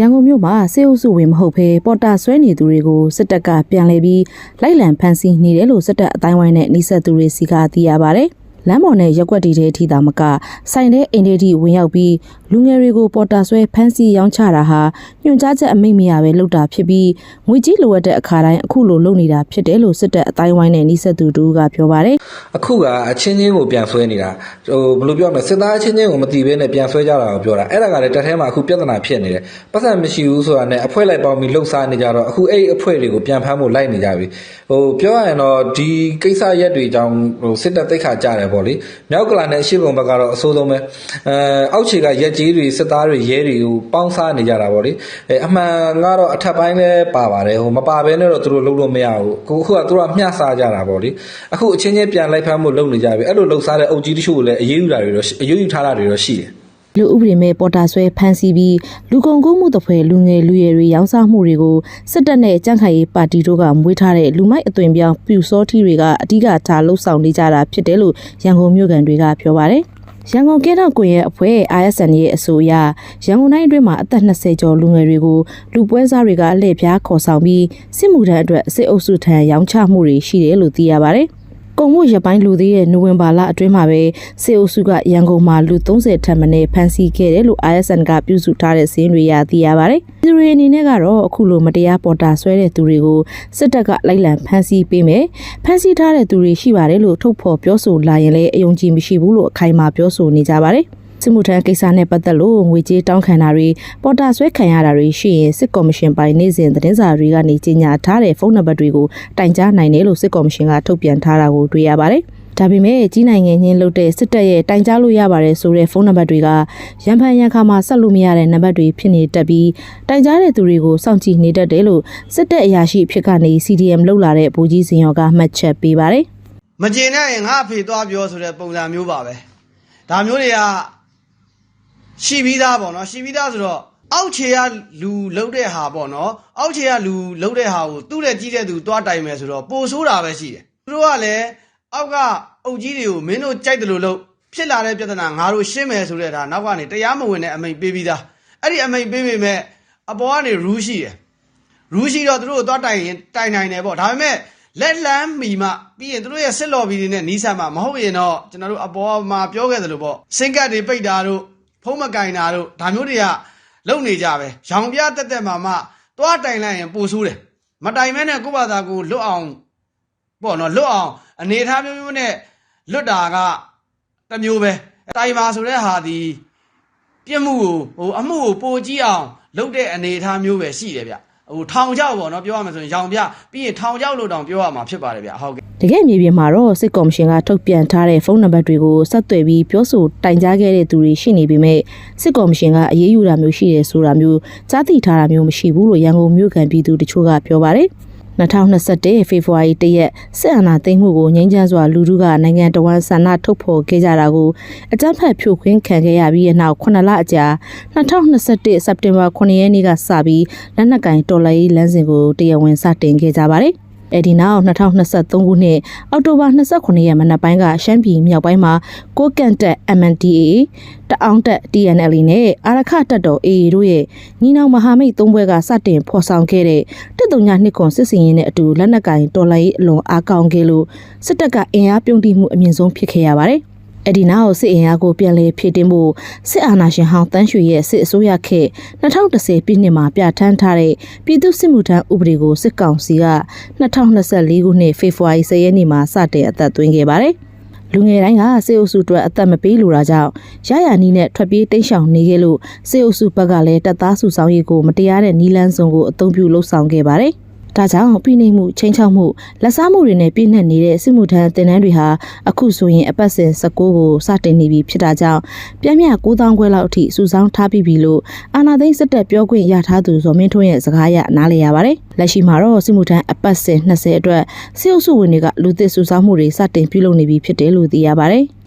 ရန်ကုန်မြို့မှာစေအုပ်စုဝင်မဟုတ်ဘဲပေါ်တာဆွဲနေသူတွေကိုစစ်တပ်ကပြန်လှည့်ပြီးလိုက်လံဖမ်းဆီးနေတယ်လို့စစ်တပ်အတိုင်းဝိုင်းနဲ့နှိဆက်သူတွေစီကသိရပါဗျ။ လမ်းပေါ်နဲ့ရက်ွက်တီတဲ့အထိသာမကဆိုင်တဲ့အိမ်တွေထိဝင်ရောက်ပြီးလူငယ်တွေကိုပေါ်တာဆွဲဖမ်းဆီးရောင်းချတာဟာညွှန်ကြားချက်အမိန့်မရပဲလုပ်တာဖြစ်ပြီးငွေကြီးလိုအပ်တဲ့အခါတိုင်းအခုလိုလုပ်နေတာဖြစ်တယ်လို့စစ်တပ်အတိုင်းဝိုင်းနဲ့နှိဆက်သူတို့ကပြောပါတယ်အခုကအချင်းချင်းကိုပြန်ဆွဲနေတာဟိုဘယ်လိုပြောမလဲစစ်သားအချင်းချင်းကိုမတီးဘဲနဲ့ပြန်ဆွဲကြတာကိုပြောတာအဲ့ဒါကလည်းတက်ထဲမှာအခုပြဿနာဖြစ်နေတယ်ပတ်စံမရှိဘူးဆိုတာနဲ့အဖွဲလိုက်ပေါင်းပြီးလှုပ်ရှားနေကြတော့အခုအဲ့ဒီအဖွဲတွေကိုပြန်ဖမ်းဖို့လိုက်နေကြပြီဟိုပြောရရင်တော့ဒီကိစ္စရက်တွေကြောင့်ဟိုစစ်တပ်တိတ်ခါကြတယ်ပေါ့လေမြောက်ကလာနဲ့အရှိပုံဘက်ကတော့အဆိုးဆုံးပဲအဲအောက်ခြေကရက်ကြီးတွေစစ်သားတွေရဲတွေကိုပေါင်းစားနေကြတာပေါ့လေအဲအမှန်ကတော့အထက်ပိုင်းလည်းပါပါတယ်ဟိုမပါဘဲနဲ့တော့သူတို့လှုပ်လို့မရဘူးအခုအခုကသူတို့ကမျှစားကြတာပေါ့လေအခုအချင်းချင်းပြန်လိုက်ဖမ်းဖို့လုပ်နေကြပြီအဲ့လိုလှုပ်ရှားတဲ့အုပ်ကြီးတချို့ကိုလည်းအရေးယူတာတွေတော့အရေးယူထားတာတွေတော့ရှိတယ် လူဥပဒေမဲ့ပေါ်တာဆွဲဖမ်းဆီးပြီးလူကုန်ကူးမှုတစ်ဖွဲလူငယ်လူရွယ်တွေရောင်းစားမှုတွေကိုစစ်တပ်နဲ့ကြန့်ခိုင်ရေးပါတီတို့ကမွေးထားတဲ့လူမိုက်အသွင်ပြောင်းပြူစောထီတွေကအဓိကထားလှုပ်ဆောင်နေကြတာဖြစ်တယ်လို့ရန်ကုန်မြို့ကန်တွေကပြောပါတယ်ရန်ကုန်ကင်းတော့ကွင်ရဲ့အဖွဲ့ ISN ရဲ့အဆိုအရရန်ကုန်တိုင်းအတွင်းမှာအသက်20ကျော်လူငယ်တွေကိုလူပွဲစားတွေကအလှည့်ပြားခေါ်ဆောင်ပြီးစစ်မှုထမ်းအတွက်စစ်အုပ်စုထံရောင်းချမှုတွေရှိတယ်လို့သိရပါတယ်။ ကုံမှုရပိုင်းလူသေးရဲ့နိုဝင်ဘာလအတွင်းမှာပဲစေအုပ်စုကရန်ကုန်မှာလူ30ထပ်မံနဲ့ဖမ်းဆီးခဲ့တယ်လို့ ISN ကပြုစုထားတဲ့စင်းတွေရသိရပါတယ်။ဒီရီအနေနဲ့ကတော့အခုလိုမတရားပေါ်တာဆွဲတဲ့သူတွေကိုစစ်တပ်ကလိုက်လံဖမ်းဆီးပေးမယ်။ဖမ်းဆီးထားတဲ့သူတွေရှိပါတယ်လို့ထုတ်ဖော်ပြောဆိုလာရင်လည်းအယုံကြည်မရှိဘူးလို့အခိုင်အမာပြောဆိုနေကြပါတယ်။ စစ်မှုထမ်းကိစ္စနဲ့ပတ်သက်လို့ငွေကြေးတောင်းခံတာတွေပေါ်တာဆွဲခံရတာတွေရှိရင်စစ်ကော်မရှင်ပိုင်းနေ့စဉ်သတင်းစာတွေကနေကြေညာထားတဲ့ဖုန်းနံပါတ်တွေကိုတိုင်ကြားနိုင်တယ်လို့စစ်ကော်မရှင်ကထုတ်ပြန်ထားတာကိုတွေ့ရပါတယ်။ဒါပေမဲ့ကြီးနိုင်ငံချင်းလုပ်တဲ့စစ်တပ်ရဲ့တိုင်ကြားလို့ရပါတယ်ဆိုတဲ့ဖုန်းနံပါတ်တွေကရန်ဖန်ရန်ခါမှာဆက်လို့မရတဲ့နံပါတ်တွေဖြစ်နေတတ်ပြီးတိုင်ကြားတဲ့သူတွေကိုစောင့်ကြည့်နေတတ်တယ်လို့စစ်တပ်အရာရှိအဖြစ်ကနေ CDM လောက်လာတဲ့ဗိုလ်ကြီးစင်ရောကမှတ်ချက်ပေးပါတယ်။မကျေနပ်ရင်ငါအဖေသွားပြောဆိုတဲ့ပုံစံမျိုးပါပဲဒါမျိုးတွေက ရှိပြီးသားပေါ့နော်ရှိပြီးသားဆိုတော့အောက်ခြေကလူလှုပ်တဲ့ဟာပေါ့နော်အောက်ခြေကလူလှုပ်တဲ့ဟာကိုသူ့တဲ့ကြီးတဲ့သူသွားတိုင်မယ်ဆိုတော့ပိုဆိုးတာပဲရှိတယ်သူတို့ကလည်းအောက်ကအုပ်ကြီးတွေကိုမင်းတို့ကြိုက်တယ်လို့လို့ဖြစ်လာတဲ့ပြဿနာငါတို့ရှင်းမယ်ဆိုတဲ့ဒါနောက်ကနေတရားမဝင်တဲ့အမိန်ပေးပြီးသားအဲ့ဒီအမိန်ပေးပေမဲ့အပေါ်ကနေရူးရှိတယ်ရူးရှိတော့သူတို့ကိုသွားတိုင်ရင်တိုင်နိုင်တယ်ပေါ့ဒါပေမဲ့လက်လန်းမီမှပြီးရင်သူတို့ရဲ့စစ်လော်ဘီတွေနဲ့နီးစပ်မှမဟုတ်ရင်တော့ကျွန်တော်တို့အပေါ်မှာပြောခဲ့သလိုပေါ့စင်ကတ်တွေပိတ်တာတို့ ဖုံးမကင်တာတို့ဒါမျိုးတွေကလုံနေကြပဲရောင်ပြတက်တက်မှမှသွားတိုင်လိုက်ရင်ပိုဆိုးတယ်မတိုင်မဲနဲ့ကိုယ့်ဘာသာကိုလွတ်အောင်ပေါ့နော်လွတ်အောင်အနေထားမျိုးမျိုးနဲ့လွတ်တာကတစ်မျိုးပဲတိုင်ပါဆိုတဲ့ဟာဒီပြစ်မှုကိုဟိုအမှုကိုပိုကြီးအောင်လုပ်တဲ့အနေအထားမျိုးပဲရှိတယ်ဗျ ဟိုထောင်ချောက်ပေါ့နော်ပြောရမယ်ဆိုရင်ရောင်ပြပြီးရင်ထောင်ချောက်လို့တောင်ပြောရမှာဖြစ်ပါတယ်ဗျဟုတ်ကဲ့တကယ်မြေပြင်မှာတော့စစ်ကော်မရှင်ကထုတ်ပြန်ထားတဲ့ဖုန်းနံပါတ်တွေကိုဆက်သွယ်ပြီးပြောဆိုတိုင်ကြားခဲ့တဲ့သူတွေရှိနေပေမဲ့စစ်ကော်မရှင်ကအရေးယူတာမျိုးရှိတယ်ဆိုတာမျိုးကြားသိထားတာမျိုးမရှိဘူးလို့ရန်ကုန်မြို့ကန်ပြည်သူတချို့ကပြောပါတယ် 2021ဖေဖော်ဝါရီတရက်စစ်အာဏာသိမ်းမှုကိုငြိမ်းချမ်းစွာလူထုကနိုင်ငံတော်ဝန်ဆန္ဒထုတ်ဖော်ခဲ့ကြတာကိုအကြမ်းဖက်ဖြိုခွင်းခံခဲ့ရပြီးတဲ့နောက်9လအကြာ2021စက်တင်ဘာ9ရက်နေ့ကစပြီးလက်နက်ကင်တော်လှန်ရေးလမ်းစဉ်ကိုတရားဝင်စတင်ခဲ့ကြပါတယ်။ အဲဒီနောက်2023ခုနှစ်အောက်တိုဘာ29ရက်မနက်ပိုင်းကရှမ်းပြည်မြောက်ပိုင်းမှာကိုကန့်တက် MNDAA တအောင်းတက် TNL နဲ့အာရခတက်တော် AA တို့ရဲ့ညီနောင်မဟာမိတ်သုံးဘွဲကစတင်ဖော်ဆောင်ခဲ့တဲ့တစ်တုံညာနှစ်ခွန်စစ်စင်ရင်နဲ့အတူလက်နက်ကင်တော်လှန်ရေးအလွန်အားကောင်းခဲ့လို့စစ်တပ်ကအင်အားပြုံးတိမှုအမြင့်ဆုံးဖြစ်ခဲ့ရပါတယ်။ အဲ့ဒီနောက်စစ်အင်အားကိုပြန်လည်ဖြည့်တင်းဖို့စစ်အာဏာရှင်ဟောင်းတန်းရွှေရဲ့စစ်အစိုးရခေတ်2010ပြည့်နှစ်မှာပြဋ္ဌာန်းထားတဲ့ပြည်သူစစ်မှုထမ်းဥပဒေကိုစစ်ကောင်စီက2024ခုနှစ်ဖေဖော်ဝါရီ10ရက်နေ့မှာစတင်အသက်သွင်းခဲ့ပါတယ်။လူငယ်တိုင်းကစေအုပ်စုအတွက်အသက်မပေးလိုတာကြောင့်ရရနီးနဲ့ထွက်ပြေးတိမ်းရှောင်နေခဲ့လို့စေအုပ်စုဘက်ကလည်းတပ်သားစုဆောင်ရေးကိုမတရားတဲ့နီလန်းစုံကိုအသုံးပြုလှုပ်ဆောင်ခဲ့ပါတယ်။ ဒါကြောင့်ပြည်နေမှုချင်းချောက်မှုလက်စားမှုတွေနဲ့ပြည့်နှက်နေတဲ့စစ်မှုထမ်းတင်တန်းတွေဟာအခုဆိုရင်အပတ်စဉ်19ကိုစတင်နေပြီဖြစ်တာကြောင့်ပြင်းပြ9000ခွဲလောက်အထိစုဆောင်းထားပြီးပြီလို့အာနာသိန်းစစ်တပ်ပြောခွင့်ရထားသူဇော်မင်းထွန်းရဲ့စကားရနားလည်ရပါတယ်။လက်ရှိမှာတော့စစ်မှုထမ်းအပတ်စဉ်20အတွက်စစ်အုပ်စုဝင်တွေကလူသစ်စုဆောင်းမှုတွေစတင်ပြုလုပ်နေပြီဖြစ်တယ်လို့သိရပါတယ်။